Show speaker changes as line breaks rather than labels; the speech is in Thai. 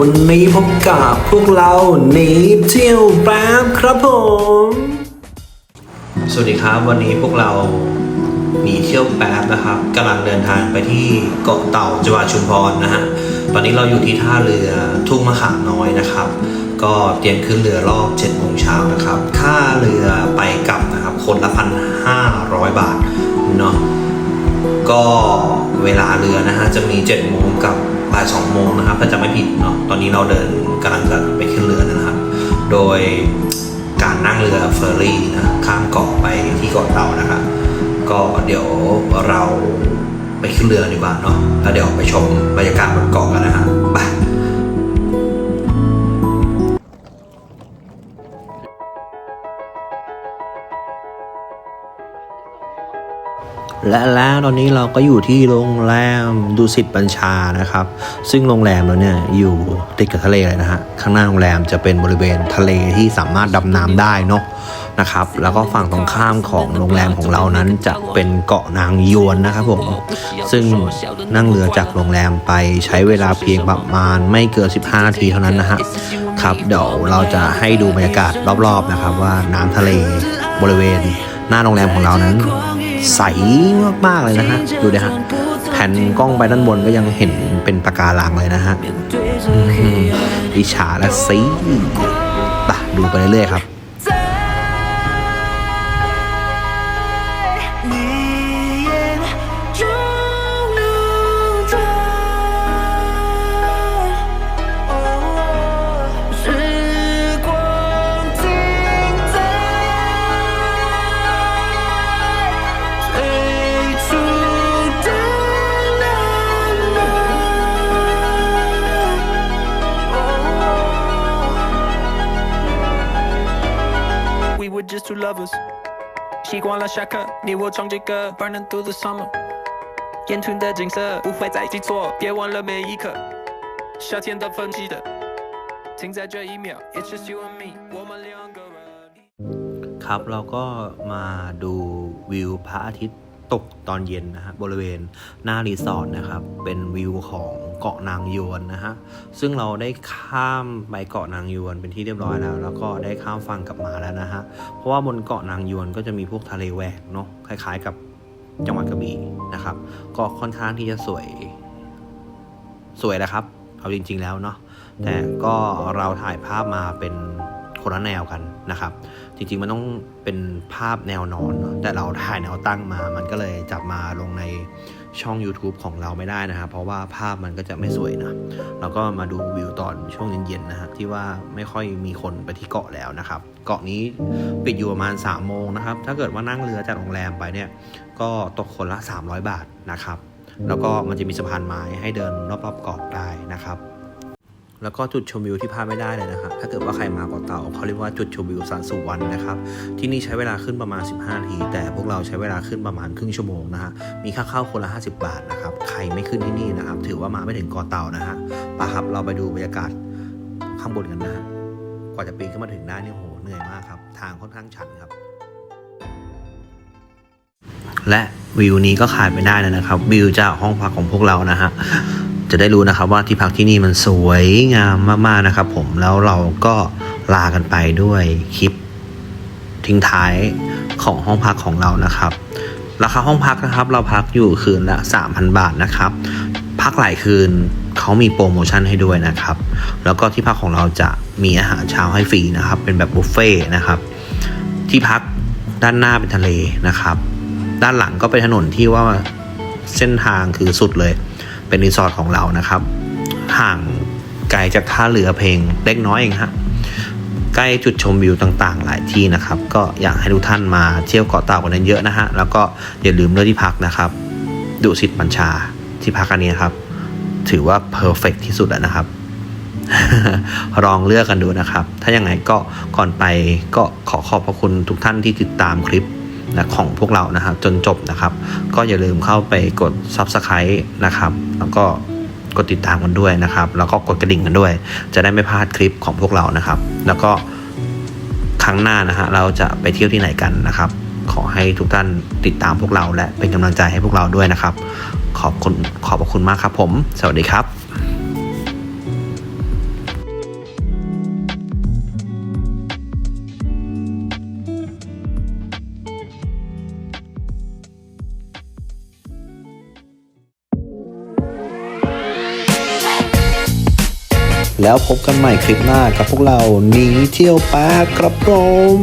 วันนี้พบกับพวกเราหนีเที่ยวแป๊บครับผม สวัสดีครับวันนี้พวกเราหนีเที่ยวแป๊บนะครับกำลังเดินทางไปที่เกาะเต่าจังหวัดชุมพรนะฮะตอนนี้เราอยู่ที่ท่าเรือทุ่งมะขามน้อยนะครับ ก็เตรียมขึ้นเรือรอบ7โมงเช้านะครับค่าเรือไปกลับนะครับ คนละพันห้าร้อยบาทเนาะก็เวลาเรือนะฮะจะมี7จ็ดโมงกับ บ่ายสองโมงนะครับถ้าจะไม่ผิดเนาะตอนนี้เราเดินกำลังจะไปขึ้นเรือนะครับ โดยการนั่งเรือเฟอร์รี่นะข้ามเกาะไปที่เกาะเต่านะครับก็เดี๋ยวเราไปขึ้นเรือดีกว่าเนาะแล้วเดี๋ยวไปชมบรรยากาศบนเกาะกันนะฮะไป และแล้วตอนนี้เราก็อยู่ที่โรงแรมดุสิตบัญชานะครับ ซึ่งโรงแรมเราเนี่ยอยู่ติดกับทะเลเลยนะฮะข้างหน้าโรงแรมจะเป็นบริเวณทะเลที่สามารถดำน้ำได้เนาะนะครับแล้วก็ฝั่งตรงข้ามของโรงแรมของเรานั้นจะเป็นเกาะนางยวนนะครับผมซึ่งนั่งเรือจากโรงแรมไปใช้เวลาเพียงประมาณไม่เกิน 15 นาทีเท่านั้นนะฮะครับเดี๋ยวเราจะให้ดูบรรยากาศรอบๆนะครับว่าน้ำทะเลบริเวณหน้าโรงแรมของเรานั้น ใสมากๆเลยนะฮะ ดูดิฮะ แผ่นกล้องไปด้านบนก็ยังเห็นเป็นปะการังเลยนะฮะอิจฉาและซีตะดูไปเรื่อยๆครับ
two lovers。习惯了下课，你我唱着歌，Burning through the summer。眼前的景色不会再记错，别忘了每一刻。夏天的分期的，停在这一秒，It's just you and me，我们两个人。
ครับเราก็มาดูวิวพระอาทิตย์ ตกตอนเย็นนะฮะบริเวณหน้ารีสอร์ทนะครับ เป็นวิวของเกาะนางยวนนะฮะซึ่งเราได้ข้ามไปเกาะนางยวนเป็นที่เรียบร้อยแล้ว แล้วก็ได้ข้ามฝั่งกลับมาแล้วนะฮะเพราะว่าบนเกาะนางยวนก็จะมีพวกทะเลแหวกเนาะคล้าย ๆ กับจังหวัดกระบี่นะครับ ก็ค่อนข้างที่จะสวยสวยนะครับเอาจริง ๆ แล้วเนาะแต่ก็เราถ่ายภาพมาเป็น คนละแนวกันนะครับ จริงๆมันต้องเป็นภาพแนวนอน แต่เราถ่ายแนวตั้งมา มันก็เลยจับมาลงในช่อง YouTube ของเราไม่ได้นะครับ เพราะว่าภาพมันก็จะไม่สวยนะ เราก็มาดูวิวตอนช่วงเย็นๆนะฮะที่ว่าไม่ค่อยมีคนไปที่เกาะแล้วนะครับ เกาะนี้ปิดอยู่ประมาณ3โมงนะครับ ถ้าเกิดว่านั่งเรือจากโรงแรมไปเนี่ย ก็ตกคนละ 300 บาทนะครับ แล้วก็มันจะมีสะพานไม้ให้เดินรอบๆเกาะได้นะครับ แล้วก็จุดชมวิวที่พลาดไม่ได้เลยนะครับ ถ้าเกิดว่าใครมาเกาะเต่าเขาเรียกว่าจุดชมวิวสันสุวรรณนะครับ ที่นี่ใช้เวลาขึ้นประมาณ 15นาที แต่พวกเราใช้เวลาขึ้นประมาณครึ่งชั่วโมงนะฮะ มีค่าเข้าคนละ 50 บาทนะครับ ใครไม่ขึ้นที่นี่นะครับ ถือว่ามาไม่ถึงเกาะเต่านะฮะไปครับเราไปดูบรรยากาศข้างบนกันนะฮะ กว่าจะปีนขึ้นมาถึงได้นี่โหเหนื่อยมากครับ ทางค่อนข้างชันครับ และวิวนี้ก็ขาดไม่ได้เลยนะครับ วิวจากห้องพักของพวกเรานะฮะ จะได้รู้นะครับว่าที่พักที่นี่มันสวยงามมากๆนะครับ ผมแล้วเราก็ลากันไปด้วยคลิปทิ้งท้ายของห้องพักของเรานะครับ ราคาห้องพักนะครับ เราพักอยู่คืนละ 3,000 บาทนะครับ พักหลายคืนเขามีโปรโมชั่นให้ด้วยนะครับ แล้วก็ที่พักของเราจะมีอาหารเช้าให้ฟรีนะครับ เป็นแบบบุฟเฟ่ต์นะครับ ที่พักด้านหน้าเป็นทะเลนะครับ ด้านหลังก็เป็นถนนที่ว่าเส้นทางคือสุดเลย เป็นรีสอร์ทของเรานะครับ ห่างไกลจากท่าเรือเพลงเล็กน้อยเองฮะใกล้จุดชมวิวต่างๆ หลายที่นะครับ ก็อยากให้ทุกท่านมาเที่ยวเกาะเต่ากันเยอะนะฮะแล้วก็อย่าลืมเลือกที่พักนะครับดุสิตบัญชาที่พักอันนี้ครับ ถือว่าเพอร์เฟกที่สุดแล้วนะครับลองเลือกกันดูนะครับ ถ้ายังไงก็ก่อนไปก็ขอขอบพระคุณทุกท่านที่ติดตามคลิป นะของพวกเรานะครับจนจบนะครับ ก็อย่าลืมเข้าไปกด Subscribe นะครับ แล้วก็กดติดตามกันด้วยนะครับ แล้วก็กดกระดิ่งกันด้วย จะได้ไม่พลาดคลิปของพวกเรานะครับ แล้วก็ครั้งหน้านะฮะเราจะไปเที่ยวที่ไหนกันนะครับ ขอให้ทุกท่านติดตามพวกเราและเป็นกำลังใจให้พวกเราด้วยนะครับ ขอบคุณขอบพระคุณมากครับผม สวัสดีครับ แล้วพบกันใหม่คลิปหน้ากับพวกเราหนีเที่ยวปาครับผม